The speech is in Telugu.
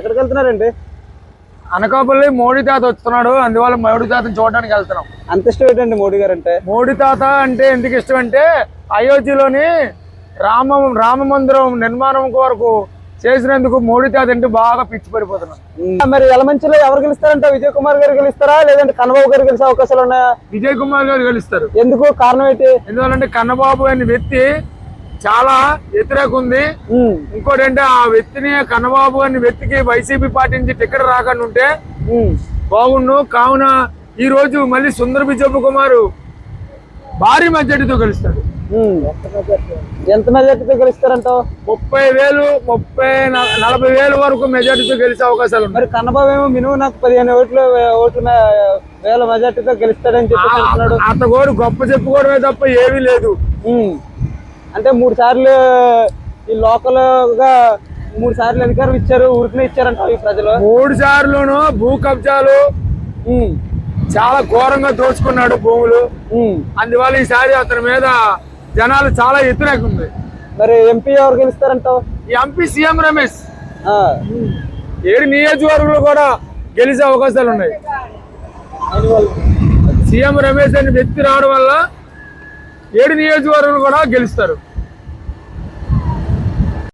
ఎక్కడికి వెళ్తున్నారండి అనకాపల్లి మోడీ తాత వస్తున్నాడు అందువల్ల మోడీ తాతని చూడడానికి వెళ్తున్నాం. అంత ఇష్టం ఏంటండి మోడీ గారు అంటే మోడీ తాత అంటే ఎందుకు ఇష్టం అంటే అయోధ్యలోని రామ రామ మందిరం నిర్మాణం కొరకు చేసినందుకు మోడీ తాత అంటే బాగా పిచ్చి పడిపోతున్నాడు. ఉమ్. మరి ఎలమంచిలో ఎవరు గెలుస్తారంటే? విజయ్ కుమార్ గారు గెలుస్తారా? లేదంటే కన్నబాబు గారు గెలిచే అవకాశాలు ఉన్నాయా? విజయ్ కుమార్ గారు గెలుస్తారు. ఎందుకు? కారణం ఏంటి? ఎందువల్లంటే కన్నబాబు అనే వ్యక్తి చాలా వ్యతిరేక ఉంది. ఇంకోటి అంటే ఆ వ్యక్తిని కన్నబాబు అనే వ్యక్తికి వైసీపీ పార్టీ నుంచి టికెట్ రాకుండా ఉంటే. బాగుండు కావున ఈ రోజు మళ్ళీ సుందర బిజోబు కుమారు భారీ మెజార్టీతో గెలుస్తాడు ఉమ్. ఎంత మెజార్టీతో గెలుస్తారంటావు ముప్పై వేలు ముప్పై నలభై వేలు వరకు మెజార్టీతో గెలిచే అవకాశాలు మరి కన్నబాబు ఏమో మినిమం నాకు పదిహేను ఓట్లు ఓట్లు వేల మెజార్టీతో గెలుస్తాడని చెప్పి అంటున్నాడు అతగోడు గొప్ప చెప్పుకోవడమే తప్ప ఏమీ లేదు. అంటే మూడు సార్లు ఈ లోకల్గా మూడు సార్లు అధికారం ఇచ్చారు ఊరికి ఇచ్చారంట ఈ ప్రజలు. మూడు సార్లును భూ కబ్జాలు. చాలా ఘోరంగా దోచుకున్నాడు భూములు. అందువల్ల ఈసారి అతని మీద జనాలు చాలా వ్యతిరేకం ఉంది మరి ఎంపీ ఎవరు గెలుస్తారంటావు ఈ ఎంపీ సీఎం రమేష్. ఏడు నియోజకవర్గంలో కూడా గెలిచే అవకాశాలు ఉన్నాయి. సీఎం రమేష్ అనే వ్యక్తి రావడం వల్ల ఏడు నియోజకవర్గాలు కూడా గెలుస్తారు.